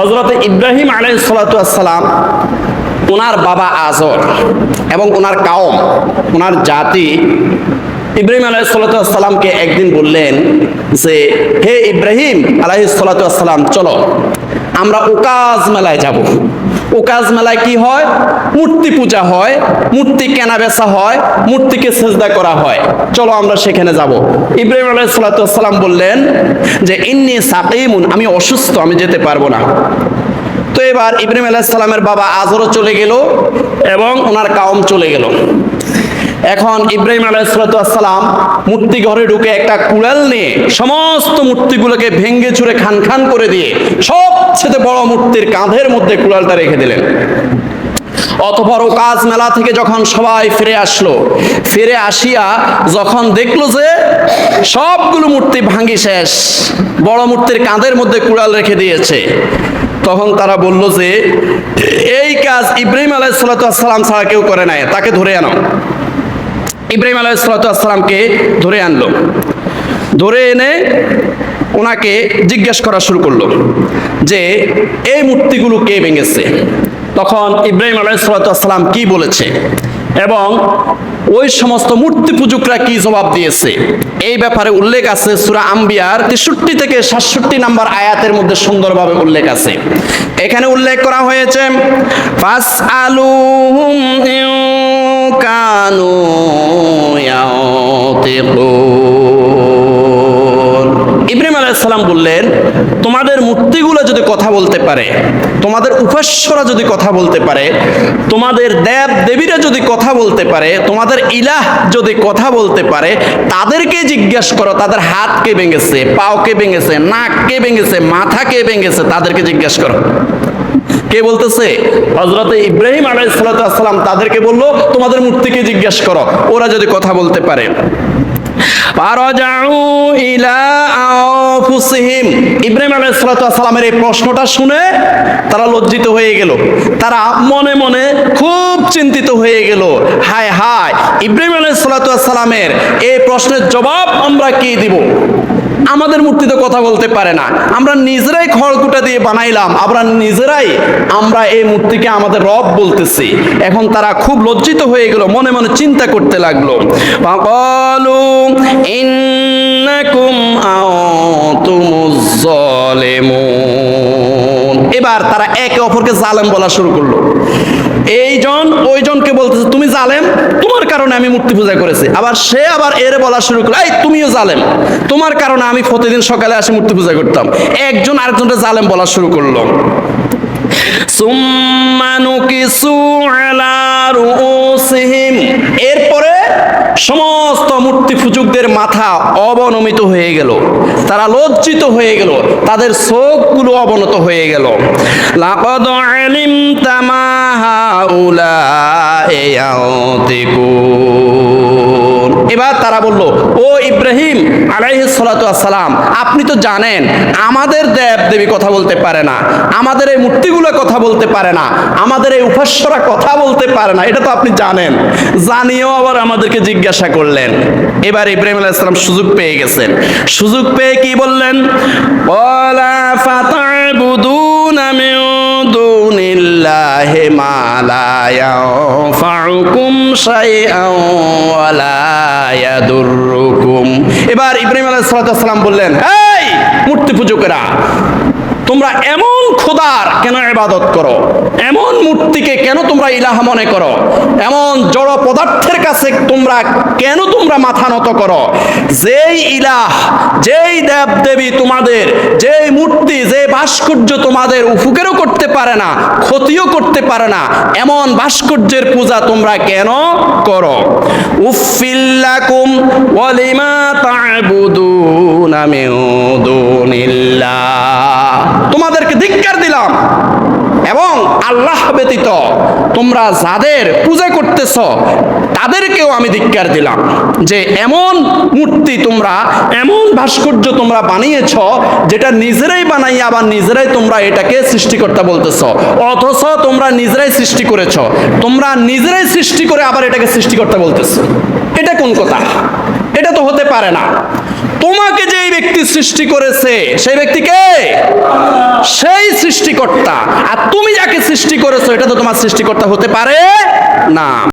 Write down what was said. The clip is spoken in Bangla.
হজরত ইব্রাহিম আলাইসালাম ওনার বাবা আজর এবং ওনার কাউম ওনার জাতি ইব্রাহিম আলাইসালামকে একদিন বললেন যে, হে ইব্রাহিম আলাইসালাম চলো, আমরা উকাজ মেলায় যাব। ওকাজ মেলায় কি হয়? মূর্তি পূজা হয়, মূর্তি কেনা বেচা হয়, মূর্তিকে সেজদা করা হয়। চলো আমরা সেখানে যাব। ইব্রাহিম আলাইসালাম বললেন যে, ইন্নি সাকিমুন, আমি অসুস্থ, আমি যেতে পারব না। তো এবার ইব্রাহিম আলাইসালামের বাবা আজরও চলে গেল এবং ওনার কাউম চলে গেল। এখন ইব্রাহিম আলাইসালাম মূর্তি ঘরে ঢুকে একটা কুড়াল নিয়ে সমস্ত মূর্তিগুলোকে ভেঙ্গে চুরে খান খান করে দিয়ে সবচেয়ে বড় মূর্তির কাঁধের মধ্যে কুড়ালটা রেখে দিলেন। অতপর ও কাজ মেলা থেকে যখন সবাই ফিরে আসলো, ফিরে আসিয়া যখন দেখল যে সবগুলো মূর্তি ভাঙ্গি শেষ, বড় মূর্তির কাঁধের মধ্যে কুড়াল রেখে দিয়েছে, তখন তারা বলল যে, এই কাজ ইব্রাহিম আলাইসালাম ছাড়া কেউ করে নাই, তাকে ধরে আনো। ইব্রাহিম আলাইসালামকে ধরে আনলো। ধরে এনে ওনাকে জিজ্ঞেস করা শুরু করল যে, এই মূর্তিগুলো কে ভেঙেছে? তখন ইব্রাহিম আলাইসালাম কি বলেছে? এবং ওই সমস্ত মূর্তি পূজকরা কি জবাব দিয়েছে? এই ব্যাপারে উল্লেখ আছে সুরা আম্বিয়ার তেষট্টি থেকে সাতষট্টি নাম্বার আয়াতের মধ্যে সুন্দরভাবে উল্লেখ আছে। এখানে উল্লেখ করা হয়েছে ফাস আলু কানু ইব্রাহিম আলাইসাল্লাম বললেন, তোমাদের মূর্তিগুলো যদি কথা বলতে পারে, তোমাদের উপাস্যরা যদি কথা বলতে পারে, তোমাদের দেব দেবীরা যদি কথা বলতে পারে, তোমাদের ইলাহ যদি কথা বলতে পারে, তাদেরকে জিজ্ঞাসা করো, তাদের হাত কে ভেঙেছে, পাও কে ভেঙেছে, নাক কে ভেঙেছে, মাথা কে ভেঙেছে, তাদেরকে জিজ্ঞাসা করো। কে বলতেছে? হজরত ইব্রাহিম আলাইসালাম তাদেরকে বলল, তোমাদের মূর্তিকে জিজ্ঞাসা করো, ওরা যদি কথা বলতে পারে। ইব্রাহিম আলাইহিস সালামের এই প্রশ্নটা শুনে তারা লজ্জিত হয়ে গেল। তারা মনে মনে খুব চিন্তিত হয়ে গেল। হায় হায়, ইব্রাহিম আলাইহিস সালামের এই প্রশ্নের জবাব আমরা কি দিব? আমাদের মূর্তি তো কথা বলতে পারে না। আমরা নিজেরাই খড়কুটা দিয়ে বানাইলাম। আমরা নিজেরাই আমরা এই মূর্তিকে আমাদের রব বলতেছি। এখন তারা খুব লজ্জিত হয়ে গেল, মনে মনে চিন্তা করতে লাগল। এবার তারা একে অপরকে জালেম বলা শুরু করল। এইজন ওইজনকে বলতেছে, তুমি জালেম? কারণে আমি মূর্তি পূজা করেছি। আবার সে আবার এর বলা শুরু করল, এই, তুমিও জালেম। তোমার কারণে আমি প্রতিদিন সকালে আসে মূর্তি পূজা করতাম। একজন আরেকজনকে জালেম বলা শুরু করল। এরপরে সমস্ত মূর্তি পূজকদের মাথা অবনমিত হয়ে গেল। তারা লজ্জিত হয়ে গেল। তাদের শোকগুলো অবনত হয়ে গেল। লাকদ আলিম তামাহা উলা এবার তারা বলল, ও ইব্রাহিম আলাইহিসালাম আপনি তো জানেন আমাদের দেব দেবী কথা বলতে পারে না, আমাদের এই মূর্তিগুলো কথা বলতে পারে না, আমাদের এই উপাস্যরা কথা বলতে পারে না, এটা তো আপনি জানেন। জানিয়েও আবার আমাদেরকে জিজ্ঞাসা করলেন। এবার ইব্রাহিম আলাইহিসসালাম সুযোগ পেয়ে গেছেন। সুযোগ পেয়ে কি বললেন? ওয়ালা ফাতাবুদুনা মিন দুনিল্লাহি ما لا ينفعكم شيئا ولا يضركم এবার ইব্রাহিম আলাইহিস সালাম বললেন এই মূর্তি পূজকেরা তোমরা এমন খোদার কেন ইবাদত করো? এমন মূর্তিকে কেন তোমরা ইলাহ মনে করো? এমন জড় পদার্থের কাছে তোমরা কেন তোমরা মাথা নত করো? যেই ইলাহ, যেই দেব দেবী তোমাদের, যেই মূর্তি, যে ভাস্কর্য তোমাদের উফুকেরও করতে পারে না, ক্ষতিও করতে পারে না, এমন ভাস্কর্যের পূজা তোমরা কেন করো? উফিল্লাকুম ওয়ালিমা তা'বুদুনা মিন তোমাদেরকে ধিক্কার দিলাম। এবং আল্লাহ ব্যতীত তোমরা যাদের পূজা করতেছ, তাদেরকেও আমি ধিক্কার দিলাম যে এমন মূর্তি তোমরা, এমন ভাস্কর্য তোমরা বানিয়েছ, যেটা নিজেরাই বানাই আবার নিজেরাই তোমরা এটাকে সৃষ্টিকর্তা বলতেছ। অথচ তোমরা নিজেরাই সৃষ্টি করেছ, তোমরা নিজেরাই সৃষ্টি করে আবার এটাকে সৃষ্টিকর্তা বলতেছ। এটা কোন কথা? এটা তো হতে পারে না। তোমাকে যেই ব্যক্তি সৃষ্টি করেছে, সেই ব্যক্তিকে সেই সৃষ্টিকর্তা। আর তুমি যাকে সৃষ্টি করেছ, এটা তো তোমার সৃষ্টিকর্তা হতে পারে না।